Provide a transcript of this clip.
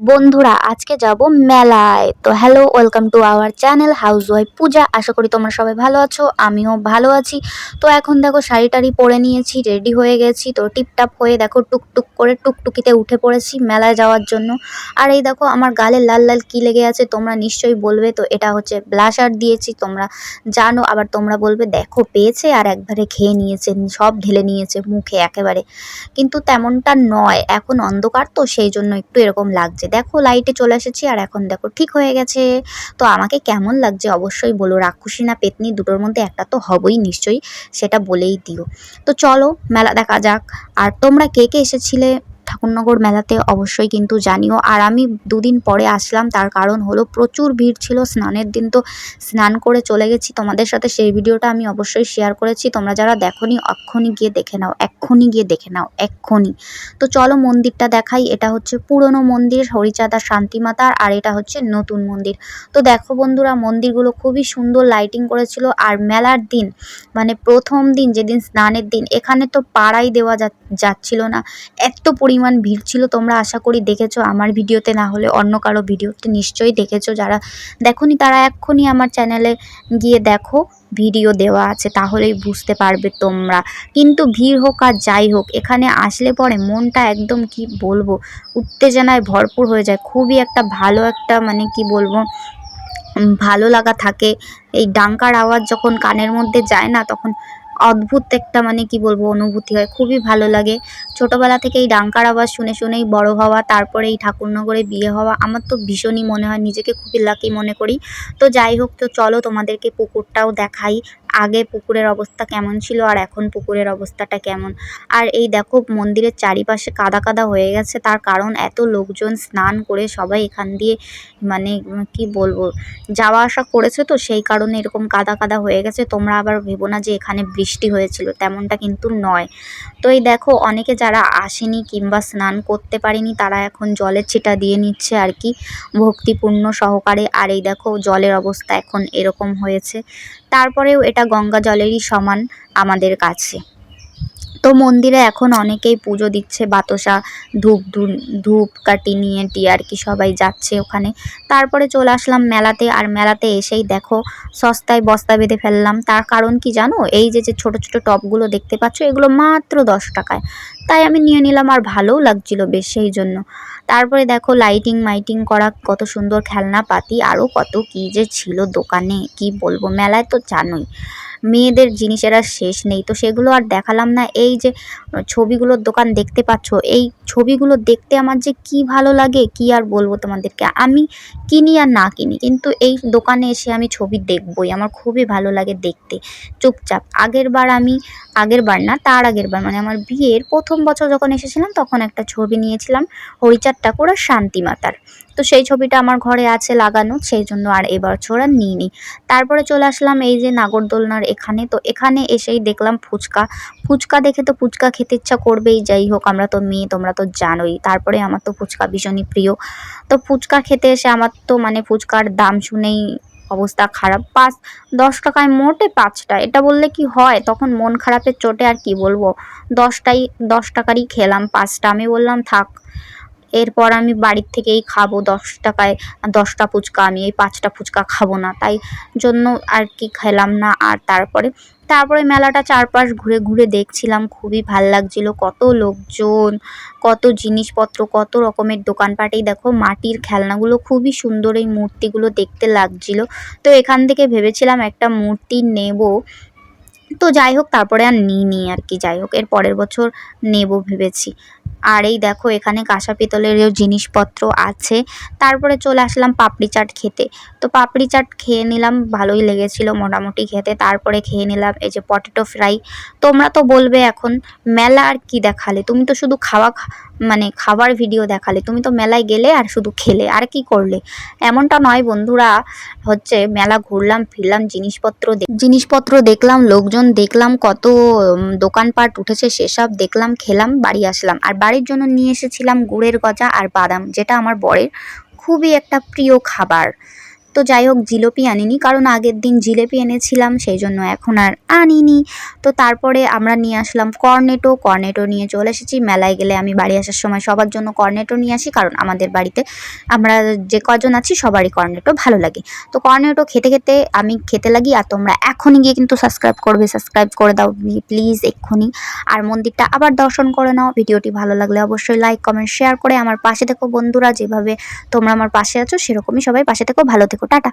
বন্ধুরা, আজকে যাব মেলায়। তো hello welcome to our channel house wife Puja. আশা করি তোমরা সবাই ভালো আছো, আমিও ভালো আছি। তো এখন দেখো শাড়ি টাড়ি পরে নিয়েছি রেডি হয়ে গেছি। তো টিপটাপ হয়ে দেখো টুকটুক করে টুকটুকিতে উঠে পড়েছি মেলায় যাওয়ার জন্য। আর এই দেখো আমার গালে লাল লাল কি লেগে আছে, তোমরা নিশ্চয়ই বলবে। তো এটা হচ্ছে ব্লাশার দিয়েছি, তোমরা জানো। আবার তোমরা বলবে, দেখো, পেয়েছে আর একবারে খেয়ে নিয়েছে, সব ঢেলে নিয়েছে মুখে একেবারে। কিন্তু তেমনটা নয়, এখন অন্ধকার তো, সেই জন্য একটু এরকম লাগছে। দেখো লাইটে চলে এসেছি আর এখন দেখো ঠিক হয়ে গেছে। তো আমাকে কেমন লাগছে অবশ্যই বলো। রাক্ষসী না পেতনি দুটোর মধ্যে একটা তো হবই নিশ্চয়ই, সেটা বলেই দিও। তো চলো, মেলা দেখা যাক। আর তোমরা কে কে এসেছিলে? ঠাকুরনগর মেলাতে অবশ্যই কিন্তু জানিও। আর আমি দুদিন পরে আসলাম, তার কারণ হলো প্রচুর ভিড় ছিল স্নানের দিন, তো স্নান করে চলে গেছি। তোমাদের সাথে সেই ভিডিওটা আমি অবশ্যই শেয়ার করেছি। তোমরা যারা দেখোনি, অক্ষণি গিয়ে দেখে নাও, এক্ষুনি গিয়ে দেখে নাও, এক্ষুনি। তো চলো মন্দিরটা দেখাই। এটা হচ্ছে পুরনো মন্দির, হরিচাঁদা শান্তিমাতার, আর এটা হচ্ছে নতুন মন্দির। তো দেখো বন্ধুরা, মন্দিরগুলো খুবই সুন্দর লাইটিং করেছিল। আর মেলার দিন মানে প্রথম দিন, যেদিন স্নানের দিন, এখানে তো পাড়াই দেওয়া যাচ্ছিল না। এত পরিমাণ ভিড় ছিল, তোমরা আশা করি দেখেছ আমার ভিডিওতে, না হলে অন্য কারও ভিডিওতে, নিশ্চয়ই দেখেছ যারা দেখোনি, তারা এক্ষুনি আমার চ্যানেলে গিয়ে দেখো, ভিডিও দেওয়া আছে, তাহলেই বুঝতে পারবে তোমরা। কিন্তু ভিড় হোক আর যাই হোক, এখানে আসলে পরে মনটা একদম কি বলব, উত্তেজনায় ভরপুর হয়ে যায়। খুবই একটা ভালো একটা মানে কি বলব, ভালো লাগা থাকে। এই ডাঙ্কার আওয়াজ যখন কানের মধ্যে যায় না, তখন অদ্ভুত একটা মানে কি বলব অনুভূতি হয়, খুবই ভালো লাগে। ছোটোবেলা থেকে এই ডাঙ্কার আওয়াজ শুনে শুনেই বড় হওয়া, তারপরে এই ঠাকুরনগরে বিয়ে হওয়া, আমার তো ভীষণই মনে হয়, নিজেকে খুবই লাকি মনে করি। তো যাই হোক, তো চলো তোমাদেরকে পুকুরটাও দেখাই। আগে পুকুরের অবস্থা কেমন ছিল আর এখন পুকুরের অবস্থাটা কেমন? আর এই দেখো মন্দিরের চারিপাশে কাদা কাদা হয়ে গেছে, তার কারণ এত লোকজন স্নান করে সবাই এখান দিয়ে মানে কি বলব, যাওয়া আসা করেছে তো সেই কারণে এরকম কাদা কাদা হয়ে গেছে। তোমরা আবার ভেবো না যে এখানে বৃষ্টি হয়েছিল, তেমনটা কিন্তু নয়। তো এই দেখো অনেকে যারা আসেনি কিংবা স্নান করতে পারেনি, তারা এখন জলের ছিটা দিয়ে নিচ্ছে আর কি, ভক্তিপূর্ণ সহকারে। আর এই দেখো জলের অবস্থা এখন এরকম হয়েছে। তারপরেও এটা গঙ্গা জলেরই সমান আমাদের কাছে। তো মন্দিরে এখন অনেকেই পুজো দিচ্ছে, বাতসা, ধূপ ধূপ কাটি নিয়ে আর কি সবাই যাচ্ছে ওখানে। তারপরে চলে আসলাম মেলাতে, আর মেলাতে এসেই দেখো সস্তায় বস্তা বেঁধে ফেললাম। তার কারণ কি জানো? এই যে যে ছোট ছোট টপগুলো দেখতে পাচ্ছ, এগুলো মাত্র দশ টাকায়। তাই আমি নিয়ে নিলাম, আর ভালোও লাগছিল বেশ সেই জন্য। তারপরে দেখো লাইটিং মাইটিং করা, কত সুন্দর খেলনা পাতি আরও কত কী যে ছিল দোকানে, কি বলব? মেলায় তো জানোই। মেয়েদের জিনিসের আর শেষ নেই। তো সেগুলো আর দেখালাম না। এই যে ছবিগুলোর দোকান দেখতে পাচ্ছ, এই ছবিগুলো দেখতে আমার যে কি ভালো লাগে, কি আর বলব তোমাদেরকে? আমি কিনি আর না কিনি, কিন্তু এই দোকানে এসে আমি ছবি দেখবই। আমার খুবই ভালো লাগে দেখতে। চুপচাপ। আগের বার আমি, আগের বার না, তার আগের বার মানে আমার বিয়ের প্রথম বছর যখন এসেছিলাম, তখন একটা ছবি নিয়েছিলাম হরিচাঁদ ঠাকুর আর শান্তিমাতার তো সেই ছবিটা আমার ঘরে আছে লাগানো, সেই জন্য আর এবার ছোড়া নিইনি। তারপরে চলে আসলাম এই যে নাগরদোলনার এখানে। তো এখানে এসেই দেখলাম ফুচকা। ফুচকা দেখে তো ফুচকা খেতে ইচ্ছা করবেই, যাই হোক, আমরা তো মেয়ে, তোমরা তো জানোই। তারপরে আমার তো ফুচকা ভীষণই প্রিয়। তো ফুচকা খেতে এসে আমার তো মানে ফুচকার দাম শুনেই অবস্থা খারাপ। পাঁচ, দশ টাকায় মোটে পাঁচটা। এটা বললে কি হয়? তখন মন খারাপের চোটে আর কি বলব? দশটাই, দশ টাকারই খেলাম, পাঁচটা। আমি বললাম, থাক এরপর আমি বাড়ির থেকেই খাব। দশ টাকায়, দশটা ফুচকা আমি, এই পাঁচটা ফুচকা খাব না। তাই জন্য আর কি খেলাম না আর তারপরে তারপরে মেলাটা চারপাশ ঘুরে ঘুরে দেখছিলাম। খুবই ভালো লাগছিল। কত লোকজন, কত জিনিসপত্র, কত রকমের দোকানপাটেই দেখো, মাটির খেলনাগুলো খুবই সুন্দর। এই মূর্তিগুলো দেখতে লাগছিল। তো এখান থেকে ভেবেছিলাম একটা মূর্তি নেব। তো যাই হোক, তারপরে আর নিই নি আর কি। যাই হোক, এর পরের বছর নেব ভেবেছি। আর এই দেখো, এখানে কাঁসা পিতলেরও জিনিসপত্র আছে। তারপরে চলে আসলাম পাপড়ি চাট খেতে। তো পাপড়ি চাট খেয়ে নিলাম, ভালোই লেগেছিল মোটামুটি খেতে। তারপরে খেয়ে নিলাম এই যে পটেটো ফ্রাই। তোমরা তো বলবে এখন, মেলা আর কি দেখালে? তুমি তো শুধু খাওয়া মানে খাবার ভিডিও দেখালে। তুমি তো মেলায় গেলে আর শুধু খেলে। আর কি করলে? এমনটা নয় বন্ধুরা, হচ্ছে মেলা ঘুরলাম, ফিরলাম, জিনিসপত্র জিনিসপত্র দেখলাম লোকজন দেখলাম কত দোকানপাট উঠেছে সেসব দেখলাম, খেলাম, বাড়ি আসলাম। আর বাড়ির জন্য নিয়ে এসেছিলাম গুড়ের গজা আর বাদাম, যেটা আমার বরের খুবই একটা প্রিয় খাবার। তো যাই হোক, জিলিপি আনিনি, কারণ আগের দিন জিলিপি এনেছিলাম, সেই জন্য এখন আর আনিনি। তো তারপরে আমরা নিয়ে আসলাম কর্নেটো কর্নেটো নিয়ে চলে এসেছি। মেলায় গেলে আমি বাড়ি আসার সময় সবার জন্য কর্নেটো নিয়ে আসি, কারণ আমাদের বাড়িতে আমরা যে কজন আছি, সবারই কর্নেটো ভালো লাগে। তো কর্নেটো খেতে খেতে আমি খেতে লাগি, আর তোমরা এখনই গিয়ে কিন্তু সাবস্ক্রাইব করবে সাবস্ক্রাইব করে দাও প্লিজ এক্ষুনি। আর মন্দিরটা আবার দর্শন করে নাও, ভিডিওটি ভালো লাগলে অবশ্যই লাইক কমেন্ট শেয়ার করে আমার পাশে থেকো বন্ধুরা, যেভাবে তোমরা আমার পাশে আছো, সেরকমই সবাই পাশে থেকো, ভালো থেকো। টাটা।